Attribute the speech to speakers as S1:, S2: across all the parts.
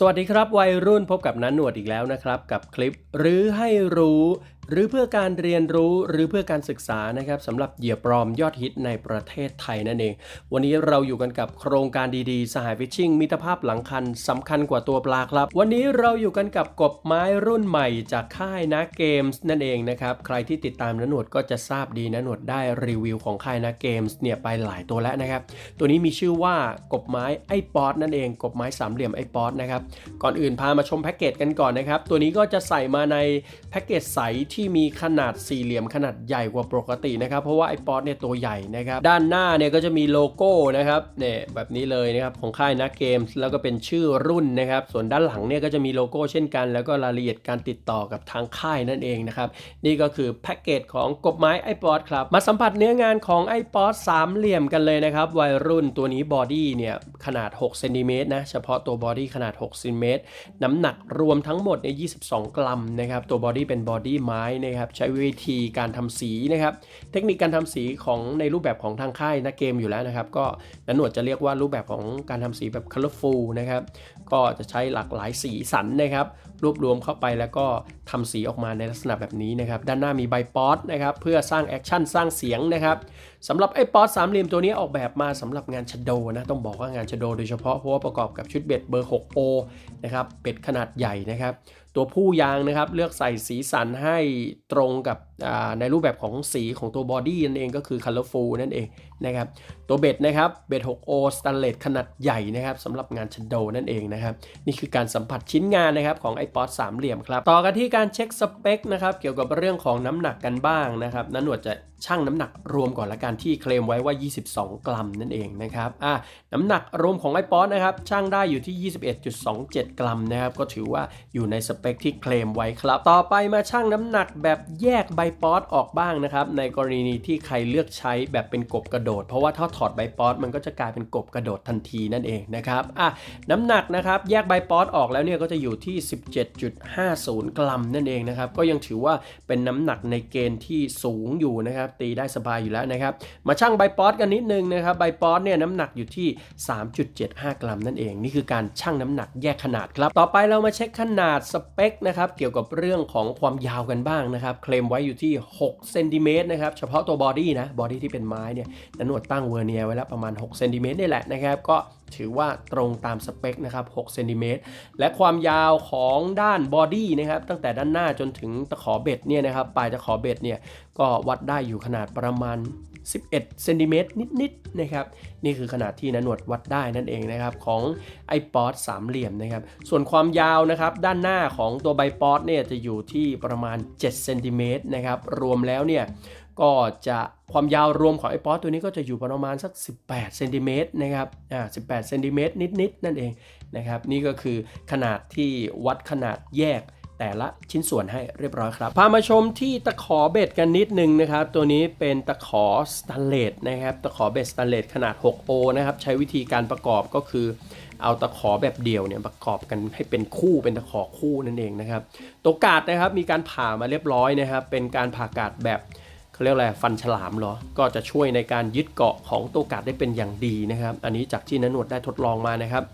S1: สวัสดีครับวัยรุ่นพบกับนันหนวดอีกแล้วนะครับ กับคลิปหรือให้รู้ หรือเพื่อการเรียนรู้หรือเพื่อการศึกษานะครับสำหรับเหยื่อปลอมยอดฮิตในประเทศไทยนั่นเอง วันนี้เราอยู่กันกับโครงการดีๆ สหายฟิชชิงมิตรภาพหลังคันสำคัญกว่าตัวปลาครับ วันนี้เราอยู่กันกับกบไม้รุ่นใหม่จากค่ายนะเกมส์นั่นเองนะครับใครที่ติดตามนหนวดก็จะทราบดีนหนวดได้รีวิวของค่ายนะเกมส์เนี่ยไปหลายตัวแล้วนะครับตัวนี้มีชื่อว่ากบไม้ไอป๊อตนั่นเอง กบไม้สามเหลี่ยมไอป๊อตนะครับก่อนอื่นพามาชมแพ็กเกจกันก่อนนะครับตัวนี้ก็จะใส่มาในแพ็กเกจใสที่มีขนาดสี่เหลี่ยมขนาดใหญ่กว่าปกตินะครับ เพราะว่าไอป๊อตเนี่ยตัวใหญ่นะครับ ด้านหน้าเนี่ยก็จะมีโลโก้นะครับเนี่ยแบบนี้เลยนะครับของค่ายนักเกมส์แล้วก็เป็นชื่อรุ่นนะครับ ส่วนด้านหลังเนี่ยก็จะมีโลโก้เช่นกัน แล้วก็รายละเอียดการติดต่อกับทางค่ายนั่นเองนะครับ นี่ก็คือแพ็กเกจของกบไม้ไอป๊อตครับ มาสัมผัสเนื้องานของไอป๊อตสามเหลี่ยมกันเลยนะครับ วัยรุ่นตัวนี้บอดี้เนี่ยขนาด6เซนติเมตรนะเฉพาะตัวบอดี้ขนาด6เซนติเมตรน้ำหนักรวมทั้งหมดเนี่ย22 กรัมนะครับตัวบอดี้เป็นบอดี้ไม้นะครับใช้วิธีการทำสีนะครับเทคนิคการทำสีของในรูปแบบของทางค่ายนักเกมอยู่แล้วนะครับ ก็นันหนวดจะเรียกว่ารูปแบบของการทำสีแบบ colorful นะครับก็จะใช้หลากหลายสีสันนะครับรวบรวมเข้าไปแล้วก็ทำสีออกมาในลักษณะแบบนี้นะครับด้านหน้ามีใบป๊อตนะครับเพื่อสร้างแอคชั่นสร้างเสียงนะครับสำหรับไอ้ป๊อตสามเหลี่ยมตัวนี้ออกแบบมาสำหรับงานชโดนะต้องบอกว่างานชโดโดยเฉพาะเพราะว่าประกอบกับชุดเบ็ดเบอร์ 6O นะครับเป็ดขนาดใหญ่นะครับ ตัวผู้ยางนะครับ เลือกใส่สีสันให้ตรงกับในรูปแบบของสีของตัวบอดี้นั่นเองก็คือ colorful นั่นเองนะครับตัวเบ็ดนะครับเบ็ด 6O สแตนเลสขนาดใหญ่นะครับสำหรับงานชันโดนั่นเองนะครับนี่คือการสัมผัสชิ้นงานนะครับของไอป๊อตสามเหลี่ยมครับต่อกันที่การเช็คสเปคนะครับเกี่ยวกับเรื่องของน้ำหนักกันบ้างนะครับนันหนวดจะชั่งน้ำหนักรวมก่อนละกันที่เคลมไว้ว่า 22 กรัมนั่นเองนะครับอะน้ำหนักรวมของไอป๊อตนะครับชั่งได้อยู่ที่ 21.27 กรัมนะครับก็ถือว่าอยู่ในสเปคที่เคลมไว้ครับ ต่อไปมาชั่งน้ำหนักแบบแยกใบป๊อตออกบ้างนะครับ ในกรณีที่ใครเลือกใช้แบบเป็นกบกระโดด เพราะว่าถ้าถอดใบป๊อตมันก็จะกลายเป็นกบกระโดดทันทีนั่นเองนะครับอะน้ำหนักนะครับแยกใบป๊อตออกแล้วเนี่ยก็จะอยู่ที่ 17.50 กรัมนั่นเองนะครับก็ยังถือว่าเป็นน้ำหนักในเกณฑ์ที่สูงอยู่นะครับตีได้สบายอยู่แล้วนะครับมาชั่งใบป๊อตกันนิดนึงนะครับใบป๊อตเนี่ยน้ำหนักอยู่ที่ 3.75 กรัมนั่นเอง นี่คือการชั่งน้ำหนักแยกขนาดครับ ต่อไปเรามาเช็คขนาดสเปคนะครับเกี่ยวกับเรื่องของความยาวกันบ้างนะครับเคลมไว้อยู่ที่6เซนติเมตรนะครับ เฉพาะตัวบอดี้นะ บอดี้ที่เป็นไม้เนี่ยนันหนวดตั้งเวอร์เนียไว้แล้วประมาณ6เซนติเมตรนี่แหละนะครับ ก็ถือว่าตรงตามสเปคนะครับ6เซนติเมตรและความยาวของด้านบอดี้นะครับตั้งแต่ด้านหน้าจนถึงตะขอเบ็ดเนี่ยนะครับปลายตะขอเบ็ดเนี่ยก็วัดได้อยู่ขนาดประมาณ 11เซนติเมตรนิดๆนะครับนี่คือขนาดที่นันหนวดวัดได้นั่นเองนะครับของไอปอดสามเหลี่ยมนะครับส่วนความยาวนะครับด้านหน้าของตัวใบปอดเนี่ยจะอยู่ที่ประมาณ7เซนติเมตรนะครับรวมแล้วเนี่ย ก็จะความยาวรวมของไอปอดตัวนี้ก็จะอยู่ประมาณสัก 18เซนติเมตรนะครับอ่า18เซนติเมตรนิดๆนั่นเองนะครับนี่ก็คือขนาดที่วัดขนาดแยกแต่ละชิ้นส่วนให้เรียบร้อยครับ พามาชมที่ตะขอเบ็ดกันนิดนึงนะครับ ตัวนี้เป็นตะขอสแตนเลสนะครับ ตะขอเบ็ดสแตนเลสขนาด 6O นะครับ ใช้วิธีการประกอบก็คือ เอาตะขอแบบเดี่ยวเนี่ยประกอบกันให้เป็นคู่เป็นตะขอคู่นั่นเองนะครับ ตัวกาดนะครับมีการผ่ามาเรียบร้อยนะครับ เป็นการผ่ากาดแบบ เขาเรียกอะไรฟันฉลามเหรอ ก็จะช่วยในการยึดเกาะของตัวกาดได้เป็นอย่างดีนะครับ อันนี้จากที่นันหนวดได้ทดลองมานะครับ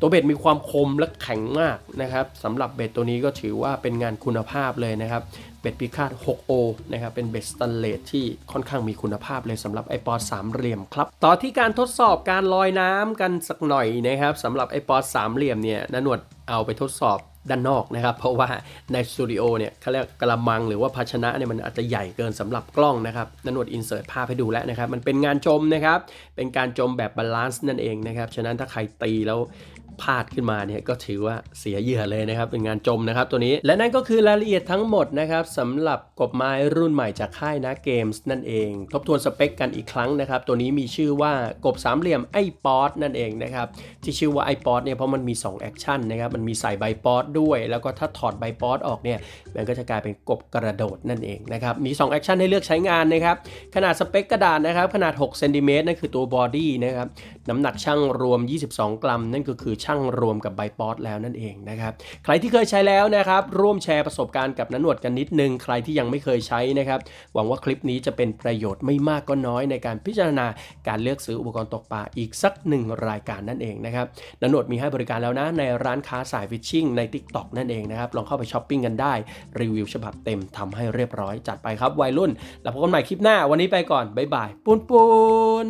S1: ตัวเบ็ดมีความคมและแข็งมากนะครับสำหรับเบ็ดตัวนี้ก็ถือว่าเป็นงานคุณภาพเลยนะครับ เบ็ดพิฆาต 6O นะครับ เป็นเบ็ดสแตนเลสที่ค่อนข้างมีคุณภาพเลยสำหรับไอปอดสามเหลี่ยมครับ ต่อที่การทดสอบการลอยน้ำกันสักหน่อยนะครับสำหรับไอปอดสามเหลี่ยมเนี่ยนนวดเอาไปทดสอบ ด้านนอกนะครับ เพราะว่าในสตูดิโอเนี่ยเขาเรียกกระมังหรือว่าภาชนะเนี่ยมันอาจจะใหญ่เกินสำหรับกล้องนะครับนันวดอินเสิร์ตภาพให้ดูแล้วนะครับ มันเป็นงานจมนะครับ เป็นการจมแบบบาลานซ์นั่นเองนะครับ ฉะนั้นถ้าใครตีแล้ว พลาดขึ้นมาเนี่ยก็ถือว่าเสียเหยื่อเลยนะครับ เป็นงานจมนะครับตัวนี้ และนั่นก็คือรายละเอียดทั้งหมดนะครับสำหรับกบไม้รุ่นใหม่จากค่ายนะเกมส์นั่นเอง ทบทวนสเปคกันอีกครั้งนะครับ ตัวนี้มีชื่อว่ากบสามเหลี่ยมไอปอดนั่นเองนะครับ ที่ชื่อว่าไอปอดเนี่ยเพราะมันมี2แอคชั่นนะครับมันมีใส่ใบปอดด้วย แล้วก็ถ้าถอดใบปอดออกเนี่ยมันก็จะกลายเป็นกบกระโดดนั่นเองนะครับมี2แอคชั่นให้เลือกใช้งานนะครับขนาดสเปคกระดาษนะครับขนาด6เซนติเมตรนั่นคือตัวบอดี้นะครับน้ำหนักช่างรวม 22 กรัมนั่นก็คือช่างรวมกับไบป๊อตแล้วนั่นเองนะครับ ใครที่เคยใช้แล้วนะครับ ร่วมแชร์ประสบการณ์กับนันหนวดกันนิดนึง ใครที่ยังไม่เคยใช้นะครับ หวังว่าคลิปนี้จะเป็นประโยชน์ไม่มากก็น้อยในการพิจารณาการเลือกซื้ออุปกรณ์ตกปลาอีกสักหนึ่งรายการนั่นเองนะครับนันหนวดมีให้บริการแล้วนะในร้านค้าสายฟิชชิ่งใน TikTok นั่นเองนะครับ ลองเข้าไปช้อปปิ้งกันได้ รีวิวฉบับเต็มทำให้เรียบร้อย จัดไปครับวัยรุ่น แล้วพบกันใหม่คลิปหน้า วันนี้ไปก่อน บ๊ายบายปูนปูน